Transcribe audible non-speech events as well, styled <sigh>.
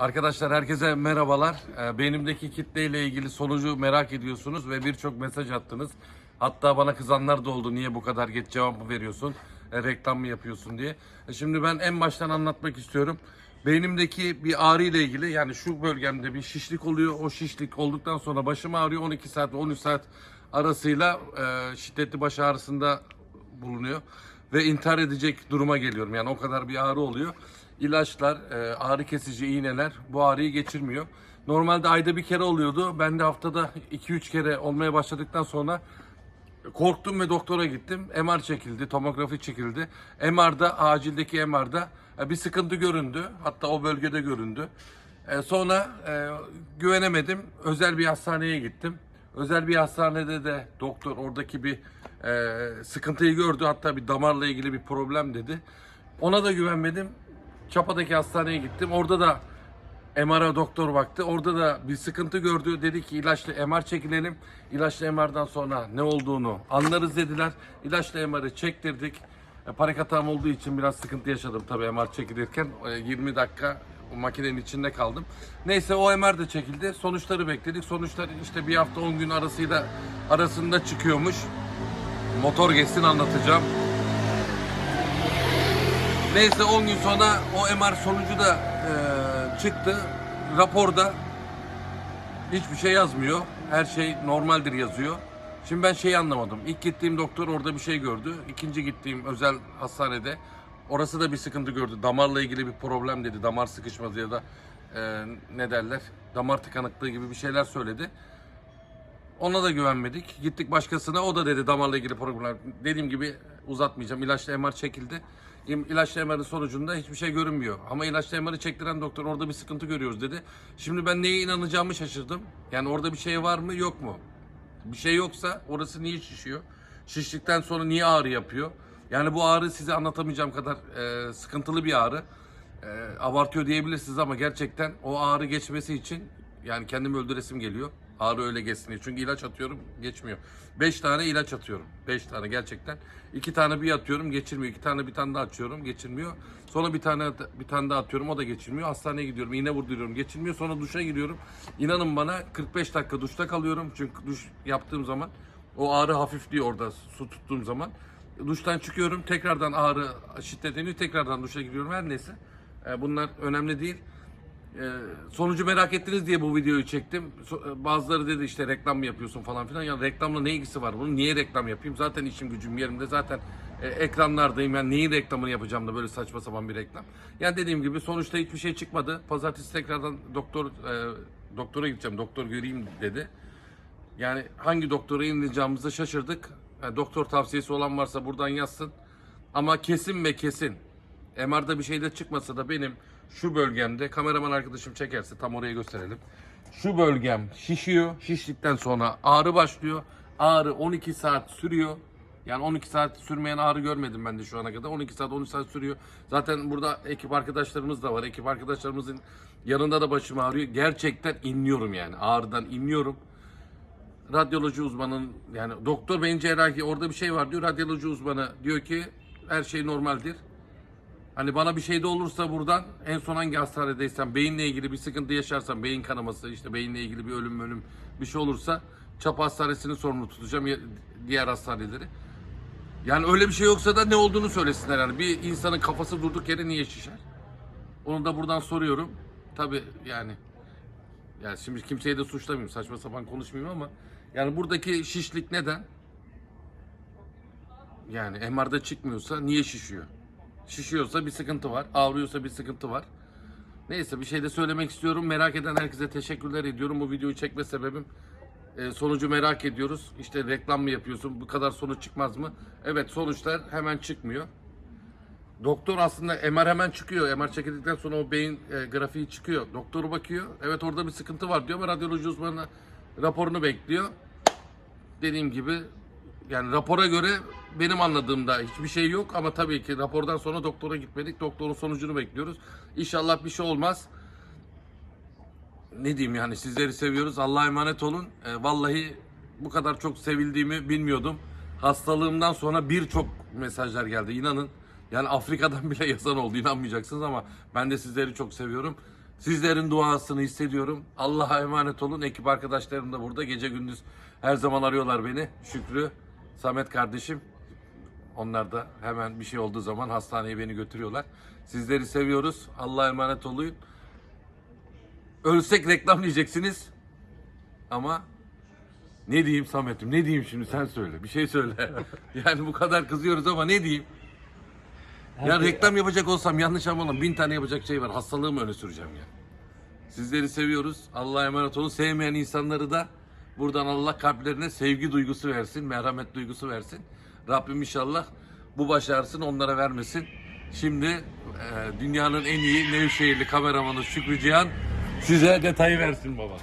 Arkadaşlar herkese merhabalar. Ee, Beynimdeki kitleyle ilgili sonucu merak ediyorsunuz ve birçok mesaj attınız. Hatta bana kızanlar da oldu. Niye bu kadar geç cevap mı veriyorsun? E, reklam mı yapıyorsun diye. E, şimdi ben en baştan anlatmak istiyorum. Beynimdeki bir ağrı ile ilgili yani şu bölgemde bir şişlik oluyor. O şişlik olduktan sonra başım ağrıyor. 12 saat 13 saat arasıyla e, şiddetli baş ağrısında bulunuyor ve intihar edecek duruma geliyorum. Yani o kadar bir ağrı oluyor. İlaçlar, e, ağrı kesici iğneler bu ağrıyı geçirmiyor. Normalde ayda bir kere oluyordu. Ben de haftada 2-3 kere olmaya başladıktan sonra korktum ve doktora gittim. MR çekildi, tomografi çekildi. MR'da, acildeki MR'da e, bir sıkıntı göründü. Hatta o bölgede göründü. E, Sonra güvenemedim. Özel bir hastaneye gittim. Özel bir hastanede de doktor oradaki bir sıkıntıyı gördü. Hatta bir damarla ilgili bir problem dedi. Ona da güvenmedim. Çapa'daki hastaneye gittim. Orada da MR'a doktor baktı. Orada da bir sıkıntı gördü. Dedi ki ilaçlı MR çekilelim. İlaçlı MR'dan sonra ne olduğunu anlarız dediler. İlaçlı MR'ı çektirdik. E, panik atağım olduğu için biraz sıkıntı yaşadım tabii MR çekilirken. E, 20 dakika makinenin içinde kaldım. Neyse o MR de çekildi. Sonuçları bekledik. Sonuçlar işte bir hafta 10 gün arasıyla arasında çıkıyormuş. Motor geçsin anlatacağım. Neyse 10 gün sonra o MR sonucu da e, çıktı. Raporda hiçbir şey yazmıyor. Her şey normaldir yazıyor. Şimdi ben şeyi anlamadım. İlk gittiğim doktor orada bir şey gördü. İkinci gittiğim özel hastanede orası da bir sıkıntı gördü. Damarla ilgili bir problem dedi. Damar sıkışması ya da e, ne derler? Damar tıkanıklığı gibi bir şeyler söyledi. Ona da güvenmedik. Gittik başkasına. O da dedi damarla ilgili problem. Dediğim gibi uzatmayacağım. İlaçla MR çekildi. İlaçla MR'ın sonucunda hiçbir şey görünmüyor. Ama ilaçla MR'ı çektiren doktor orada bir sıkıntı görüyoruz dedi. Şimdi ben neye inanacağımı şaşırdım. Yani orada bir şey var mı yok mu? Bir şey yoksa orası niye şişiyor? Şiştikten sonra niye ağrı yapıyor? Yani bu ağrı size anlatamayacağım kadar e, sıkıntılı bir ağrı. E, abartıyor diyebilirsiniz ama gerçekten o ağrı geçmesi için yani kendimi öldüresim geliyor. Ağrı öyle geçsin diye. Çünkü ilaç atıyorum geçmiyor. 5 tane ilaç atıyorum. 5 tane gerçekten. 2 tane bir atıyorum geçirmiyor. 2 tane bir tane daha atıyorum geçirmiyor. Sonra bir tane bir tane daha atıyorum o da geçirmiyor. Hastaneye gidiyorum iğne vurduruyorum geçirmiyor. Sonra duşa giriyorum. İnanın bana 45 dakika duşta kalıyorum. Çünkü duş yaptığım zaman o ağrı hafifliyor orada su tuttuğum zaman. Duştan çıkıyorum tekrardan ağrı şiddetleniyor. Tekrardan duşa giriyorum her neyse. E, bunlar önemli değil. Ee, sonucu merak ettiniz diye bu videoyu çektim. E, bazıları dedi işte reklam mı yapıyorsun falan filan. Ya reklamla ne ilgisi var bunun? Niye reklam yapayım? Zaten işim gücüm yerimde. Zaten e, ekranlardayım. Yani neyin reklamını yapacağım da böyle saçma sapan bir reklam. Yani dediğim gibi sonuçta hiçbir şey çıkmadı. Pazartesi tekrardan doktor e, doktora gideceğim. Doktor göreyim dedi. Yani hangi doktora ineceğimizi şaşırdık. Yani doktor tavsiyesi olan varsa buradan yazsın. Ama kesin ve kesin MR'da bir şey de çıkmasa da benim şu bölgemde kameraman arkadaşım çekerse tam oraya gösterelim. Şu bölgem şişiyor. Şiştikten sonra ağrı başlıyor. Ağrı 12 saat sürüyor. Yani 12 saat sürmeyen ağrı görmedim ben de şu ana kadar. 12 saat 13 saat sürüyor. Zaten burada ekip arkadaşlarımız da var. Ekip arkadaşlarımızın yanında da başım ağrıyor. Gerçekten inliyorum yani. Ağrıdan inliyorum radyoloji uzmanın yani doktor beyin cerrahi orada bir şey var diyor. Radyoloji uzmanı diyor ki her şey normaldir. Hani bana bir şey de olursa buradan en son hangi hastanedeysem beyinle ilgili bir sıkıntı yaşarsam beyin kanaması işte beyinle ilgili bir ölüm ölüm bir şey olursa Çapa Hastanesi'nin sorumlu tutacağım diğer hastaneleri. Yani öyle bir şey yoksa da ne olduğunu söylesinler yani. Bir insanın kafası durduk yere niye şişer? Onu da buradan soruyorum. Tabii yani yani şimdi kimseyi de suçlamayayım, saçma sapan konuşmayayım ama yani buradaki şişlik neden? Yani MR'da çıkmıyorsa niye şişiyor? Şişiyorsa bir sıkıntı var, ağrıyorsa bir sıkıntı var. Neyse bir şey de söylemek istiyorum. Merak eden herkese teşekkürler ediyorum. Bu videoyu çekme sebebim e, sonucu merak ediyoruz. İşte reklam mı yapıyorsun? Bu kadar sonuç çıkmaz mı? Evet sonuçlar hemen çıkmıyor. Doktor aslında MR hemen çıkıyor. MR çekildikten sonra o beyin e, grafiği çıkıyor. Doktor bakıyor. Evet orada bir sıkıntı var diyor ama radyoloji uzmanı raporunu bekliyor. Dediğim gibi yani rapora göre benim anladığımda hiçbir şey yok ama tabii ki rapordan sonra doktora gitmedik. Doktorun sonucunu bekliyoruz. İnşallah bir şey olmaz. Ne diyeyim yani sizleri seviyoruz. Allah'a emanet olun. E, vallahi bu kadar çok sevildiğimi bilmiyordum. Hastalığımdan sonra birçok mesajlar geldi. İnanın yani Afrika'dan <laughs> bile yazan oldu inanmayacaksınız ama ben de sizleri çok seviyorum. Sizlerin duasını hissediyorum. Allah'a emanet olun. Ekip arkadaşlarım da burada. Gece gündüz her zaman arıyorlar beni. Şükrü, Samet kardeşim. Onlar da hemen bir şey olduğu zaman hastaneye beni götürüyorlar. Sizleri seviyoruz. Allah'a emanet olun. Ölsek reklam diyeceksiniz. Ama ne diyeyim Samet'im? Ne diyeyim şimdi sen söyle. Bir şey söyle. <laughs> yani bu kadar kızıyoruz ama ne diyeyim? Ya reklam yapacak olsam yanlış anlamam. Bin tane yapacak şey var. Hastalığımı öne süreceğim ya. Sizleri seviyoruz. Allah'a emanet olun. Sevmeyen insanları da buradan Allah kalplerine sevgi duygusu versin. Merhamet duygusu versin. Rabbim inşallah bu başarısını onlara vermesin. Şimdi e, dünyanın en iyi Nevşehirli kameramanı Şükrü Cihan size detayı versin baba.